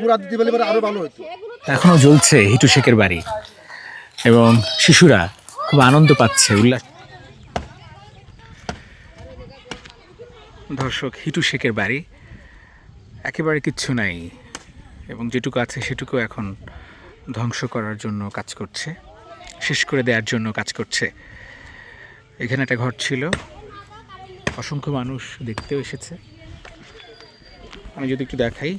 পুরা ভালো হতো এখনও জ্বলছে হিটু শেখের বাড়ি এবং শিশুরা খুব আনন্দ পাচ্ছে, উল্লাস। দর্শক, হিটু শেখের বাড়ি, একেবারে কিচ্ছু নাই এবং যেটুকু আছে সেটুকু এখন ধ্বংস করার জন্য কাজ করছে, শেষ করে দেওয়ার জন্য কাজ করছে। এখানে একটা ঘর ছিল, অসংখ্য মানুষ দেখতেও এসেছে। আমি যদি একটু দেখাই।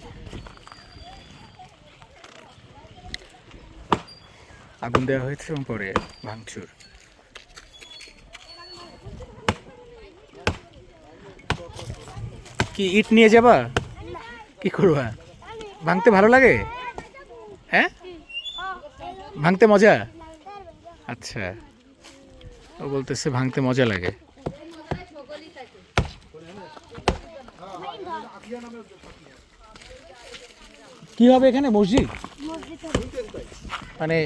আগুন দেওয়া হয়েছে এবং পরে ভাঙচুর। কি ইট নিয়ে যাবা? কি করবা? ভাঙতে ভালো লাগে? হ্যাঁ? ভাঙতে মজা? আচ্ছা। ও বলতেছে ভাঙতে মজা লাগে। কি হবে এখানে? মসজিদ? মানে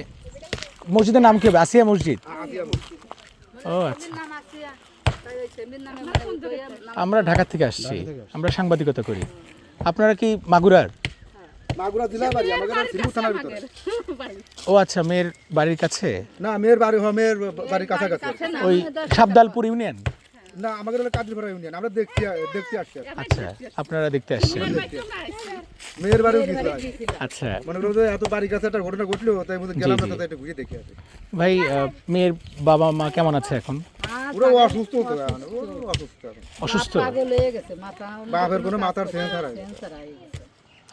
মসজিদের নাম কি হবে? আসিয়া মসজিদ? ও আচ্ছা। আমরা ঢাকা থেকে আসছি। আমরা সাংবাদিকতা করি। আপনারা কি মাগুরার? মাগুরা জেলা বাড়ি আমাদের শ্রীপুর থানার ভিতরে। ও আচ্ছা মেয়ের বাড়ির কাছে? না মেয়ের বাড়ি মেয়ের বাড়ির কাছাকাছি। ওই সাবদালপুর ইউনিয়ন? না আমাদের হলো কাজীপাড়া ইউনিয়ন আমরা দেখতে দেখতে আসছি আচ্ছা আপনারা দেখতে আসছেন মেয়ের বাড়িও গেছিল আচ্ছা। মনে করো যে এত বাড়ির কাছে একটা ঘটনা ঘটলো তাই মধ্যে গেলাম না তাই একটু ঘুরে দেখে আসি। ভাই মেয়ের বাবা মা কেমন আছে এখন? পুরো অসুস্থ তো অসুস্থ অসুস্থ? পাগল হয়ে গেছে মাথা বাপের কোনো মাথার সেন্সার আছে ক্যান্সার গেছে।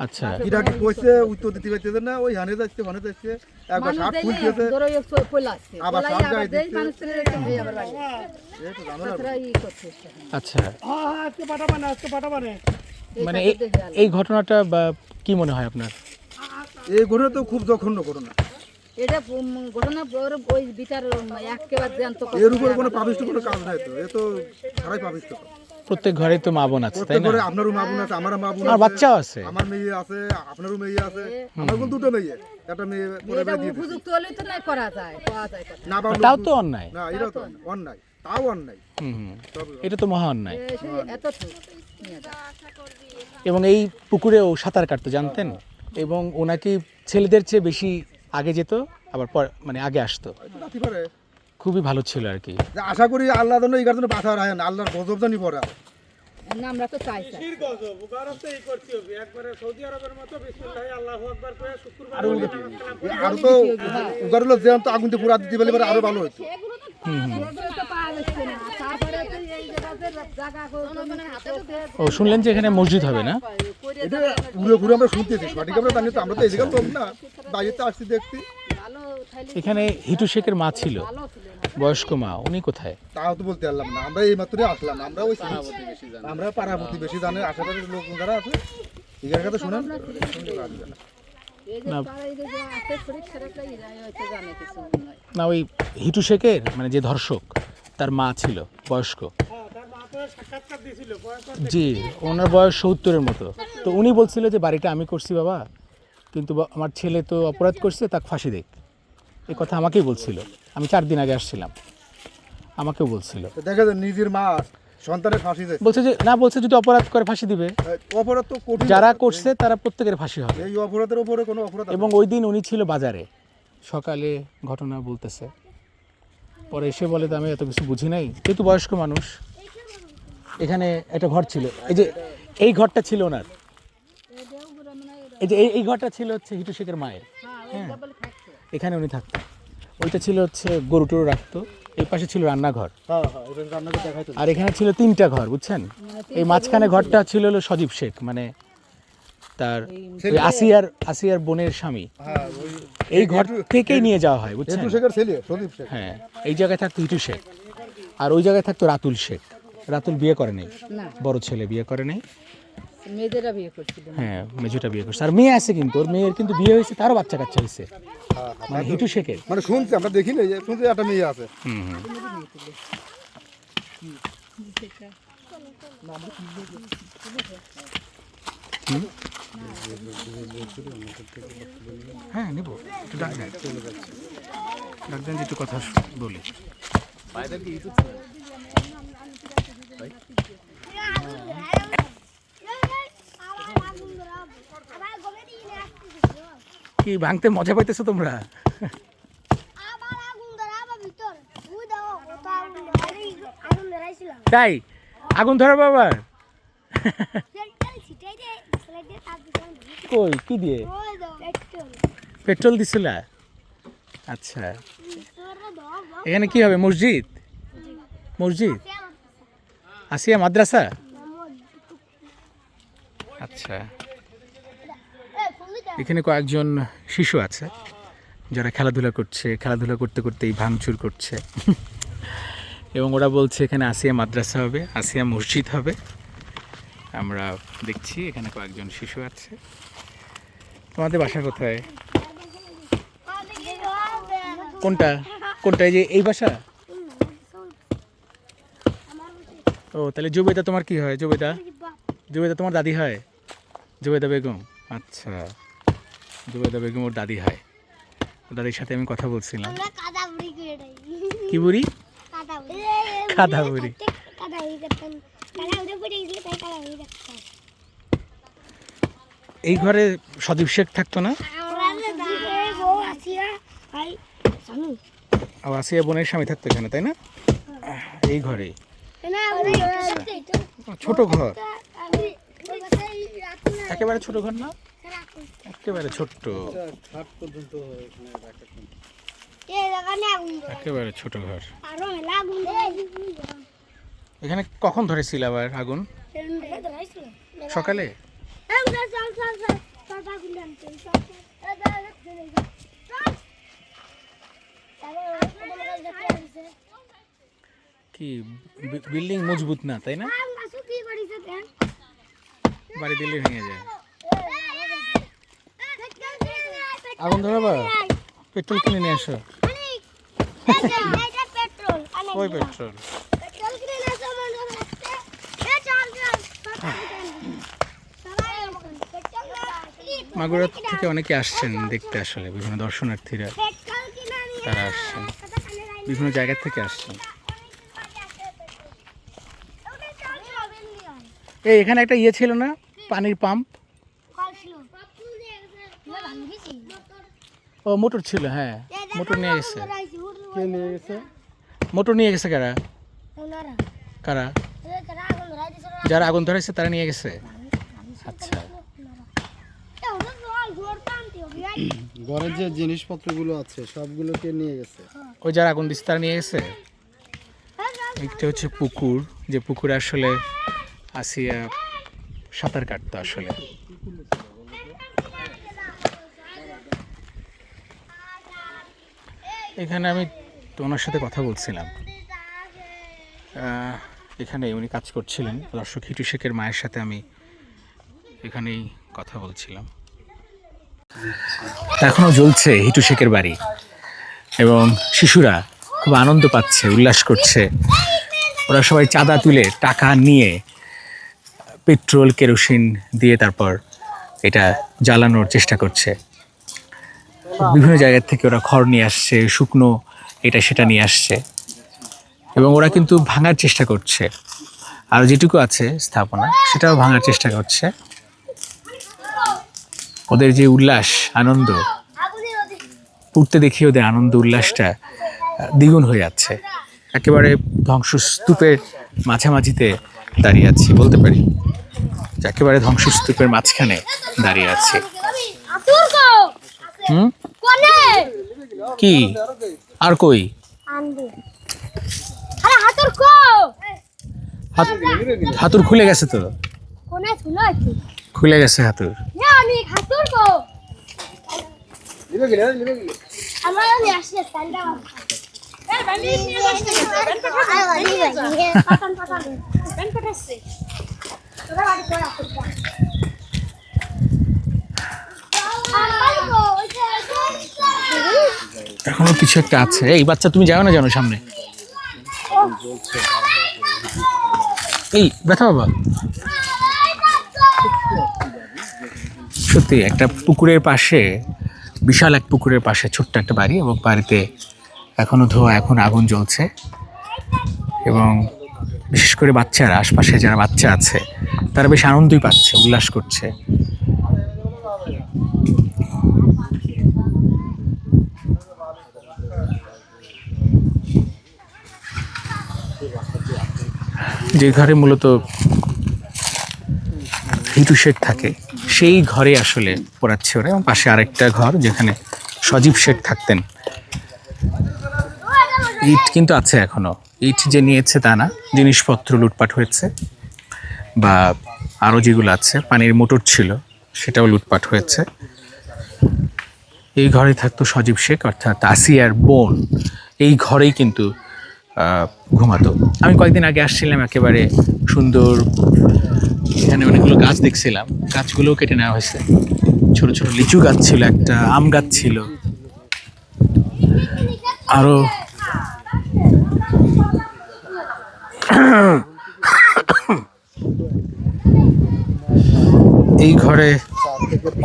আচ্ছা। কি কইছে উত্তর দিতে পারতেছে না ওই হানে যাচ্ছে হানে যাচ্ছে একবার খুলতেছে। আবার দিচ্ছে। আচ্ছা। মানে এই- ঘটনাটা বা কি মনে হয় আপনার? এই ঘটনা তো খুব জঘন্য ঘটনা। এটা ঘটনা ওই বিচার একেবারে এর উপরে কোনো পাবিষ্ট কোনো কাজ নাই তো। এ তো সারাই পাবিষ্ট প্রত্যেক ঘরে তো মা বোন আছে তাই না? আপনারও মা বোন আছে আমারও মা বোন আর আছে বাচ্চাও আছে। আমার মেয়ে আছে আপনারও মেয়ে আছে আমার কোন দুটো মেয়ে একটা মেয়ে পরে এটা দিয়ে। উপযুক্ত হলেই তো নাই করা যায় পাওয়া যায় না তাও তো অন্যায়। না এটা তো অন্যায় তাও অন্যায়। হুম হুম। এটা তো মহা অন্যায়। এবং এই পুকুরেও সাঁতার কাটতে জানতেন? এবং ওনাকে ছেলেদের চেয়ে বেশি আগে যেত আবার পর মানে আগে আসতো। খুবই ভালো ছিল আর কি। আশা করি আল্লাহ জন্য এই জন্য বাঁচা রাখে না আল্লাহর গজব জানি পড়া। না, আমরা তো চাই চাই। আর তো যে আরও ভালো হতো এগুলো তো পাওয়া যাচ্ছে না। তারপরে তো এই জায়গাতে জায়গা ও শুনলেন যে এখানে মসজিদ হবে না? এটা ঘুরে ঘুরে আমরা শুনতেছি সঠিক আমরা জানি তো আমরা তো এদিকে লোক না। বাইরে তো আসছি দেখছি। এখানে হিটু শেখের মা ছিল। বয়স্ক মা উনি কোথায়? তাও তো বলতে পারলাম না আমরা এই মাত্রই আসলাম আমরা ওই আমরা পাড়া বেশি জানে আশেপাশের লোক যারা আছে। এখানে কথা শুনেন। না ওই হিটু শেখের মানে যে ধর্ষক তার মা ছিল বয়স্ক। জি ওনার বয়স সত্তরের মতো। তো উনি বলছিল যে বাড়িটা আমি করছি বাবা কিন্তু আমার ছেলে তো অপরাধ করছে তাকে ফাঁসি দেখ এই কথা আমাকেই বলছিল। আমি চার দিন আগে আসছিলাম। আমাকেও বলছিল। দেখা যায় নিজের মা সন্তানের ফাঁসি দেয়। বলছে যে না বলছে যদি অপরাধ করে ফাঁসি দিবে। অপরাধ তো যারা করছে তারা প্রত্যেকের ফাঁসি হবে। এই অপরাধের উপরে কোনো অপরাধ এবং ওই দিন উনি ছিল বাজারে। সকালে ঘটনা বলতেছে। পরে এসে বলে তো আমি এত কিছু বুঝি নাই। যেহেতু বয়স্ক মানুষ এখানে একটা ঘর ছিল। এই যে এই ঘরটা ছিল ওনার। এই যে এই এই ঘরটা ছিল হচ্ছে হিটু শেখের মায়ের। হ্যাঁ। এখানে উনি থাকতেন। ওইটা ছিল হচ্ছে গরু টরু রাখতো। এই পাশে ছিল রান্নাঘর। হ্যাঁ হ্যাঁ আর এখানে ছিল তিনটা ঘর বুঝছেন? এই মাঝখানে ঘরটা ছিল। হলো সজীব শেখ মানে তার আসিয়ার আসিয়ার বোনের স্বামী। হ্যাঁ এই ঘর থেকেই নিয়ে যাওয়া হয় বুঝছেন? হ্যাঁ এই জায়গায় থাকতো হিটু শেখ। আর ওই জায়গায় থাকতো রাতুল শেখ। রাতুল বিয়ে করে নেই? বড় ছেলে বিয়ে করে নেই? মেয়েদেরা বিয়ে করছিল হ্যাঁ মেজোটা বিয়ে করছে। আর মেয়ে আছে কিন্তু ওর মেয়ের কিন্তু বিয়ে হয়েছে তারও বাচ্চা কাচ্চা হয়েছে। হ্যাঁ, হ্যাঁ। মানে হিটু শেখের। মানে শুনছি আমরা দেখি না যে শুনছি একটা মেয়ে আছে। হুম হুম। হুম? হ্যাঁ নিব। একটু ডাক দেন। ডাক দেন যে একটু কথা বলি। কি ভাঙতে মজা পাইতেছো তোমরা? তাই? আগুন ধরো বাবার দিকে কই? কি দিয়ে? পেট্রোল। দিছিলা? আচ্ছা। বাবা এখানে কি হবে মসজিদ? মসজিদ? আসিয়া মাদ্রাসা। আচ্ছা। এখানে কয়েকজন শিশু আছে, যারা খেলাধুলা করছে, খেলাধুলা করতে করতেই ভাঙচুর করছে। এবং ওরা বলছে, এখানে আসিয়া মাদ্রাসা হবে, আসিয়া মসজিদ হবে। আমরা দেখছি এখানে কয়েকজন শিশু আছে। তোমাদের বাসা কোথায়? কোনটা? কোনটা? যে, এই বাসা? ও, তাহলে জুবেদা তোমার কি হয়? জুবেদা? জুবেদা তোমার দাদি হয়? জুবেদা বেগম? আচ্ছা। জুবেদা বেগম ওর দাদি হয়। দাদির সাথে আমি কথা বলছিলাম। কি বুড়ি? কাদা বুড়ি এই ঘরে সদীপ শেখ থাকতো না? আসিয়া বোনের স্বামী থাকতো এখানে তাই না? এই ঘরে। ছোট ঘর। একেবারে ছোট ঘর না? একেবারে ছোট্ট। একেবারে ছোট ঘর। এখানে কখন ধরেছিল আবার আগুন? সকালে? কি বিল্ডিং মজবুত না তাই না? বাড়ি দিলে ভেঙে যায়। আগুন ধরাবা পেট্রোল কিনে নিয়ে আসো। ওই পেট্রোল। মাগুরা থেকে অনেকে আসছেন দেখতে আসলে বিভিন্ন দর্শনার্থীরা তারা আসছেন বিভিন্ন জায়গা থেকে আসছেন। এই এখানে একটা ইয়ে ছিল না? পানির পাম্প? ও মোটর ছিল হ্যাঁ। মোটর নিয়ে গেছে। কে নিয়ে গেছে? মোটর নিয়ে গেছে কারা? কারা? যারা আগুন ধরেছে তারা নিয়ে গেছে? আচ্ছা। ঘরের যে জিনিসপত্রগুলো আছে সবগুলোকে নিয়ে গেছে? ওই যারা আগুন দিচ্ছে তারা নিয়ে গেছে? একটা হচ্ছে পুকুর যে পুকুরে আসলে আসিয়া সাঁতার কাটতো আসলে। এখানে আমি ওনার সাথে কথা বলছিলাম। এখানে উনি কাজ করছিলেন। দর্শক হিটু শেখের মায়ের সাথে আমি এখানেই কথা বলছিলাম। এখনও জ্বলছে হিটু শেখের বাড়ি এবং শিশুরা খুব আনন্দ পাচ্ছে, উল্লাস করছে। ওরা সবাই চাঁদা তুলে টাকা নিয়ে পেট্রোল, কেরোসিন দিয়ে তারপর এটা জ্বালানোর চেষ্টা করছে। বিভিন্ন জায়গা থেকে ওরা খড় নিয়ে আসছে শুকনো এটা সেটা নিয়ে আসছে। এবং ওরা কিন্তু ভাঙার চেষ্টা করছে। আর যেটুকু আছে স্থাপনা সেটাও ভাঙার চেষ্টা করছে। ওদের যে উল্লাস আনন্দ উঠতে দেখি ওদের আনন্দ উল্লাসটা দ্বিগুণ হয়ে যাচ্ছে। একেবারে ধ্বংসস্তূপের মাঝামাঝিতে দাঁড়িয়ে আছি বলতে পারি। একেবারে ধ্বংসস্তূপের মাঝখানে দাঁড়িয়ে আছে। হুম? কি? আর কই? আরে হাতুর কো হাতুর খুলে গেছে তো? কোনে ছিল খুলে গেছে হাতুর। না আমি হাতুর কো লিবে গেলে লিবে গেলে আমরা আমি আসলে তোরা বাড়ি করে এখনও কিছু একটা আছে। এই বাচ্চা, তুমি যাও না জানো সামনে? এই, ব্যথা বাবা। সত্যি, একটা পুকুরের পাশে, বিশাল এক পুকুরের পাশে ছোট্ট একটা বাড়ি, এবং বাড়িতে এখনও ধোয়া, এখন আগুন জ্বলছে। এবং বিশেষ করে বাচ্চারা, আশপাশে যারা বাচ্চা আছে, তারা বেশ আনন্দই পাচ্ছে, উল্লাস করছে। যে ঘরে মূলত হিটু শেড থাকে, সেই ঘরে আসলে পড়াচ্ছে ওরা। এবং পাশে আরেকটা ঘর যেখানে সজীব শেঠ থাকতেন। ইট কিন্তু আছে এখনও। ইট যে নিয়েছে তা না। জিনিসপত্র লুটপাট হয়েছে বা আরও যেগুলো আছে, পানির মোটর ছিল, সেটাও লুটপাট হয়েছে। এই ঘরে থাকতো সজীব শেখ অর্থাৎ আসিয়ার বোন। এই ঘরেই কিন্তু ঘুমাতো। আমি কয়েকদিন আগে আসছিলাম একেবারে সুন্দর, এখানে অনেকগুলো গাছ দেখছিলাম। গাছগুলোও কেটে নেওয়া হয়েছে। ছোট ছোট লিচু গাছ ছিল, একটা আম গাছ ছিল। আরও এই ঘরে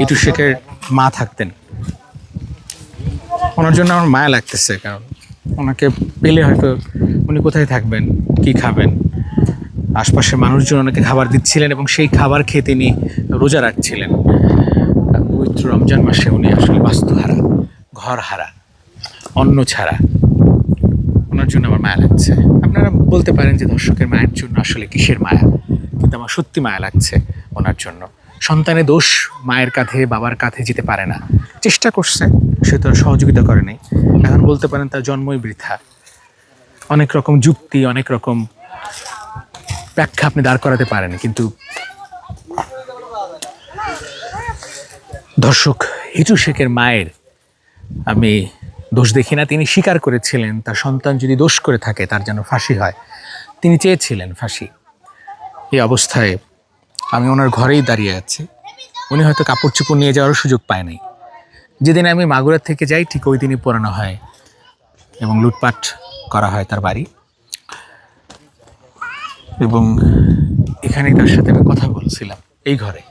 ইটু শেখের মা থাকতেন। ওনার জন্য আমার মায়া লাগতেছে, কারণ ওনাকে পেলে হয়তো উনি কোথায় থাকবেন, কি খাবেন? আশপাশের মানুষজন ওনাকে খাবার দিচ্ছিলেন এবং সেই খাবার খেয়ে তিনি রোজা রাখছিলেন। পবিত্র রমজান মাসে উনি আসলে বাস্তুহারা ঘর হারা অন্ন ছাড়া। ওনার জন্য আমার মায়া লাগছে। আপনারা বলতে পারেন যে দর্শকের মায়ের জন্য আসলে কিসের মায়া? কিন্তু আমার সত্যি মায়া লাগছে ওনার জন্য। সন্তানের দোষ মায়ের কাঁধে, বাবার কাঁধে যেতে পারে না। চেষ্টা করছে, সে তো সহযোগিতা করে নাই এখন বলতে পারেন তার জন্মই বৃথা। অনেক রকম যুক্তি, অনেক রকম ব্যাখ্যা আপনি দাঁড় করাতে পারেন কিন্তু দর্শক হিটু শেখের মায়ের আমি দোষ দেখি না, তিনি স্বীকার করেছিলেন, তার সন্তান যদি দোষ করে থাকে, তার যেন ফাঁসি হয়। তিনি চেয়েছিলেন ফাঁসি। এই অবস্থায় আমি ওনার ঘরেই দাঁড়িয়ে আছি। উনি হয়তো কাপড় চোপড় নিয়ে যাওয়ারও সুযোগ পায় নাই। যেদিন আমি মাগুরা থেকে যাই, ঠিক ওই দিনই পোড়ানো হয় এবং লুটপাট করা হয় তার বাড়ি। এবং এখানে তার সাথে আমি কথা বলছিলাম এই ঘরে।